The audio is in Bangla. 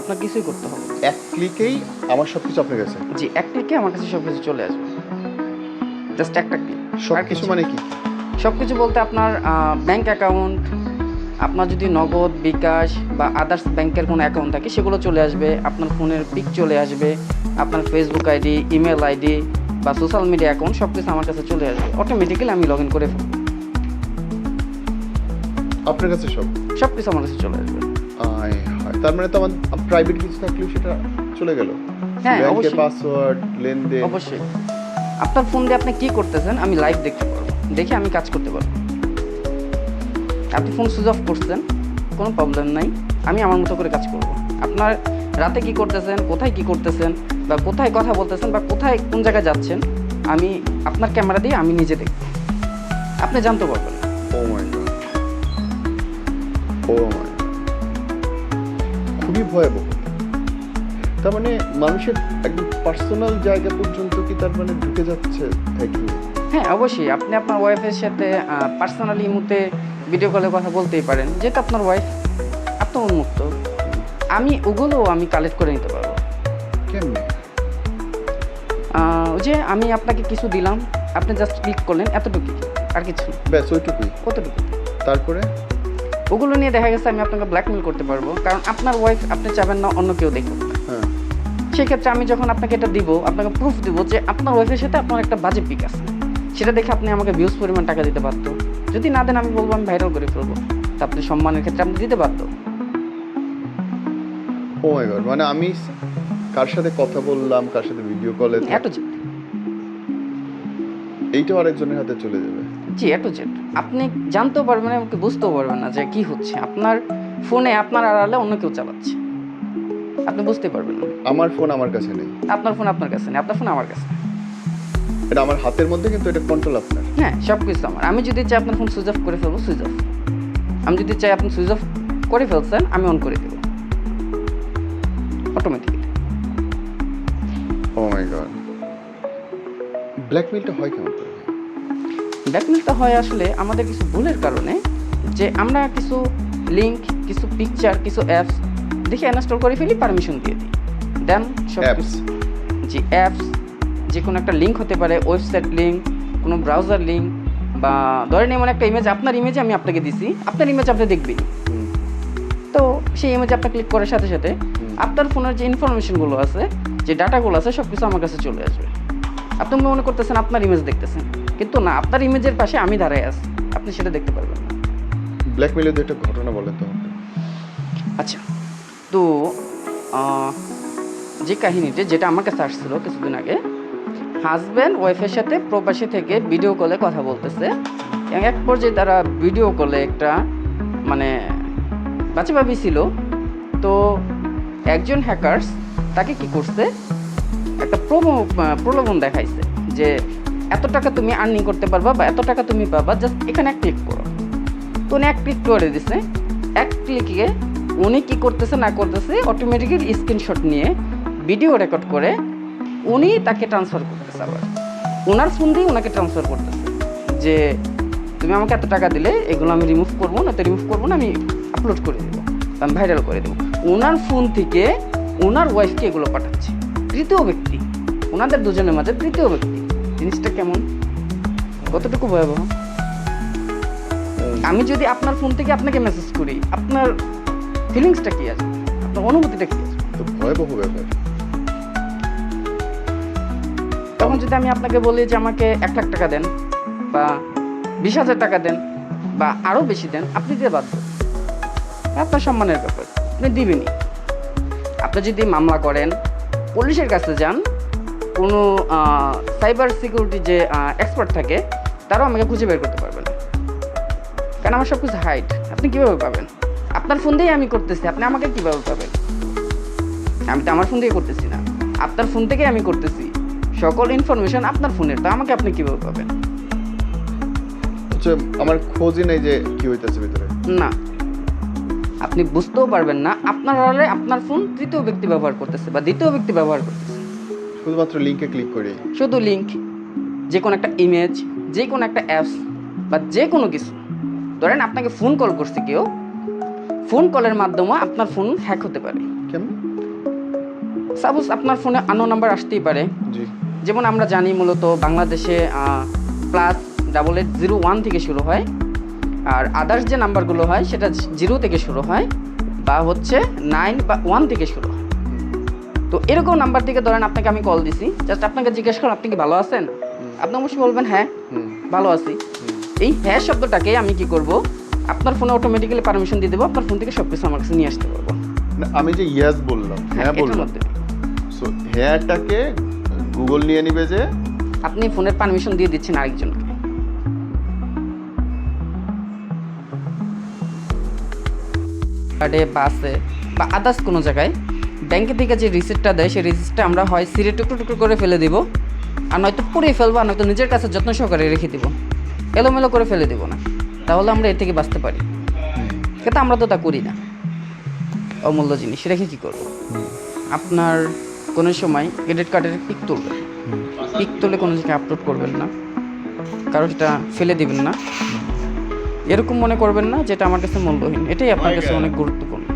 আপনার কিছুই করতে হবে এক ক্লিকেই আমার সব কিছু আপনার কাছে। জি এক ক্লিকে আমার কাছে সব কিছু চলে আসবে। জাস্ট একটা ক্লিক। সব কিছু মানে কি? সব কিছু বলতে আপনার ব্যাংক অ্যাকাউন্ট আপনার যদি নগদ বিকাশ বা আদার্স ব্যাংকের কোনো অ্যাকাউন্ট থাকে সেগুলো চলে আসবে। আপনার ফোনের পিক চলে আসবে। আপনার ফেসবুক আইডি ইমেল আইডি বা সোশ্যাল মিডিয়া অ্যাকাউন্ট সব কিছু আমার কাছে চলে আসবে। অটোমেটিক্যালি আমি লগ ইন করে ফেলব। আপনার কাছে সব? সব কিছু আমার কাছে চলে আসবে। আয় হায়। তার মানে তো আমার প্রাইভেট কিছু থাকলেও সেটা চলে গেল। হ্যাঁ, ব্যাংকের। পাসওয়ার্ড লেনদেন। অবশ্যই। আপনার ফোন দিয়ে আপনি কি করতেছেন আমি লাইভ দেখতে পারব। দেখে আমি কাজ করতে পারব। আপনি ফোন সুইচ অফ করছেন কোনো প্রবলেম নাই। আমি আমার মতো করে কাজ করব। আপনার রাতে কি করতেছেন কোথায় কি করতেছেন বা কোথায় কথা বলতেছেন বা কোথায় কোন জায়গায় যাচ্ছেন আমি আপনার ক্যামেরা দিয়ে আমি নিজে দেখব। আপনি জানতে পারবেন। ও মাই গড ও মাই খুবই ভয়াবহ। তার মানে মানুষের একদম পার্সোনাল জায়গা পর্যন্ত কি তার মানে ঢুকে যাচ্ছে হ্যাকিং হ্যাঁ অবশ্যই। আপনি আপনার ওয়াইফের সাথে পার্সোনালি মুহূর্তে ভিডিও কলে কথা বলতেই পারেন। যেটা আপনার ওয়াইফ আপনার উন্মুক্ত। আমি ওগুলো আমি কালেক্ট করে নিতে পারব। কেমনে? ওই যে আমি আপনাকে কিছু দিলাম আপনি জাস্ট ক্লিক করলেন এতটুকু আর কিছু ব্যাস ওইটুকুই। কতটুকু তারপরে? ওগুলো নিয়ে দেখা গেছে আমি আপনাকে ব্ল্যাকমেল করতে পারব। কারণ আপনার ওয়াইফ আপনি চাবেন না অন্য কেউ দেখুক। হ্যাঁ। সেক্ষেত্রে আমি যখন আপনাকে এটা দিব আপনাকে প্রুফ দিব যে আপনার ওয়াইফের সাথে আপনার একটা বাজে পিক আছে। সেটা দেখে আপনি আমাকে ভিউজ পরিমাণ টাকা দিতে পারতো যদি না দেন আমি বলব আমি ভাইরাল করে ফেলব। তা আপনি সম্মানের ক্ষেত্রে আপনি দিতে পারতো ও মাই গড মানে আমি কার সাথে কথা বললাম কার সাথে ভিডিও কলে এইটাও আরেকজনের হাতে চলে যাবে। জি এত জেড আপনি জানতেও পারবেন না এমনকি বুঝতেও পারবেন না যে কি হচ্ছে। আপনার ফোনে আপনার আড়ালে অন্য কেউ চালাচ্ছে। আপনি বুঝতে পারবেন না। আমার ফোন আমার কাছে নেই। আপনার ফোন আপনার কাছে নেই আপনার ফোন আমার কাছে এটা আমার হাতের মধ্যে কিন্তু এটা কন্ট্রোল আপনার। হ্যাঁ সব কিছু আমার। আমি যদি চাই আপনার ফোন সুইচ অফ করে ফেলব সুইচ অফ আমি যদি চাই আপনি সুইচ অফ করে ফেলছেন আমি অন করে দেবো। অটোমেটিক ও মাই গড ব্ল্যাকমেলটা হয় কেমন করে? ব্ল্যাকমেলটা হয় আসলে আমাদের কিছু ভুলের কারণে যে আমরা কিছু লিঙ্ক কিছু পিকচার কিছু অ্যাপস দেখে ইনস্টল করে ফেলি পারমিশন দিয়ে দিই। দেন সব অ্যাপস যে অ্যাপস যে কোনো একটা লিঙ্ক হতে পারে ওয়েবসাইট লিঙ্ক কোনো ব্রাউজার লিঙ্ক বা ধরেন এমন একটা ইমেজ আপনার ইমেজ আমি আপনাকে দিছি আপনার ইমেজ আপনি দেখবেন তো সেই ইমেজ আপনি ক্লিক করার সাথে সাথে আপনার ফোনের যে ইনফরমেশনগুলো আছে যে ডাটাগুলো আছে সব কিছু আমার কাছে চলে আসবে। আপনি মনে করতেছেন আপনার ইমেজ দেখতেছেন। কিন্তু না আপনার ইমেজের পাশে আমি দাঁড়ায় আছি। আপনি সেটা দেখতে পারবেন না। ব্ল্যাকমেলের একটা ঘটনা বলেন তো আচ্ছা তো যে কাহিনীতে যেটা আমার কাছে আসছিল কিছুদিন আগে হাজব্যান্ড ওয়াইফের সাথে প্রবাসী থেকে ভিডিও কলে কথা বলতেছে। এক পর্যায়ে তারা ভিডিও কলে একটা মানে বাচ্চাবাবি ছিল। তো একজন হ্যাকার্স তাকে কি করছে? একটা প্রলোভন দেখাইছে যে এত টাকা তুমি আর্নিং করতে পারবা বা এত টাকা তুমি পাবা জাস্ট এখানে এক ক্লিক করো। তো উনি এক ক্লিক করে দিছে। এক ক্লিকে উনি কী করতেছে, না করতেছে অটোমেটিক্যালি স্ক্রিনশট নিয়ে ভিডিও রেকর্ড করে উনি তাকে ট্রান্সফার করতেছে আবার। ওনার ফোন দিয়ে ওনাকে ট্রান্সফার করতেছে যে, তুমি আমাকে এত টাকা দিলে, এগুলো আমি রিমুভ করব, না তো রিমুভ করব না, আমি আপলোড করে দেবো, আমি ভাইরাল করে দেবো। ওনার ফোন থেকে ওনার ওয়াইফকে এগুলো পাঠাচ্ছে। তৃতীয় ব্যক্তি। ওনাদের দুজনের মাঝে তৃতীয় ব্যক্তি। জিনিসটা কেমন? কতটুকু ভয়াবহ? আমি যদি আপনার ফোন থেকে আপনাকে মেসেজ করি আপনার ফিলিংসটা কি আছে? আপনার অনুভূতিটা কি আছে? তো ভয়াবহ ব্যাপার। তখন যদি আমি আপনাকে বলি যে আমাকে এক লাখ টাকা দেন বা বিশ হাজার টাকা দেন বা আরও বেশি দেন আপনি দিতে বাধ্য। আপনার সম্মানের ব্যাপার আপনি দিবেনই। আপনি যদি মামলা করেন পুলিশের কাছে যান কোনো সাইবার সিকিউরিটি যে এক্সপার্ট থাকে তারাও আমাকে খুঁজে বের করতে পারবে না। কারণ আমার সব কিছু হাইট আপনি কীভাবে পাবেন? আপনার ফোন দিয়েই আমি করতেছি আপনি আমাকে কীভাবে পাবেন? আমি তো আমার ফোন দিয়ে করতেছি না। আপনার ফোন থেকেই আমি করতেছি। সকল ইনফরমেশন আপনার ফোনের তো আমাকে আপনি কীভাবে পাবেন? আমার খোঁজই নেই যে কি হইতেছে ভিতরে। না। আপনি বুঝতেও পারবেন না আপনার হলে আপনার ফোন তৃতীয় ব্যক্তি ব্যবহার করতেছে বা দ্বিতীয় ব্যক্তি ব্যবহার করতেছে। শুধুমাত্র লিঙ্কে ক্লিক করি। শুধু লিঙ্ক যে কোনো একটা ইমেজ যে কোনো একটা অ্যাপস বা যে কোনো কিছু। ধরেন আপনাকে ফোন কল করছে কেউ ফোন কলের মাধ্যমে আপনার ফোন হ্যাক হতে পারে। কেন? সাপোজ আপনার ফোনে আনো নাম্বার আসতেই পারে। যেমন আমরা জানি মূলত বাংলাদেশে plus double eight zero one থেকে শুরু হয় আর আদার্স যে নাম্বারগুলো হয় সেটা জিরো থেকে শুরু হয় বা হচ্ছে নাইন বা ওয়ান থেকে শুরু হয়। তো এরকম নাম্বার থেকে ধরেন আপনাকে আমি কল দিছি। জাস্ট আপনাকে জিজ্ঞেস করলাম আপনি কি ভালো আছেন? আপনি অবশ্যই বলবেন হ্যাঁ ভালো আছি। এই হ্যাঁ শব্দটাকে আমি কি করব? আপনার ফোনে অটোমেটিক্যালি পারমিশন দিয়ে দেবো আপনার ফোন থেকে সব কিছু আমার কাছে নিয়ে আসতে পারব। আমি যে ইয়াস বললাম হ্যাঁ এটার বললাম। সো হ্যাঁটাকে গুগল নিয়ে নিবে যে? আপনি ফোনের পারমিশন দিয়ে দিচ্ছেন আরেকজনকে। বাসে বা আদার্স কোনো জায়গায় ব্যাংকে থেকে যে রিসিপ্টটা দেয় সেই রিসিপ্টটা আমরা হয় সিরে টুকরো টুকরো করে ফেলে দিব আর নয়তো পুড়িয়ে ফেলব আর নয়তো নিজের কাছে যত্ন সহকারে রেখে দিব। এলোমেলো করে ফেলে দিব না। তাহলে আমরা এর থেকে বাঁচতে পারি। কিন্তু আমরা তো তা করি না। অমূল্য জিনিস। রেখে কী করব? আপনার কোনো সময় ক্রেডিট কার্ডের পিক তুলবেন। পিক তুলে কোনো জায়গায় আপলোড করবেন না। কারও সেটা ফেলে দিবেন না। এরকম মনে করবেন না যেটা আমার কাছে মূল্যহীন। এটাই আপনার কাছে অনেক গুরুত্বপূর্ণ।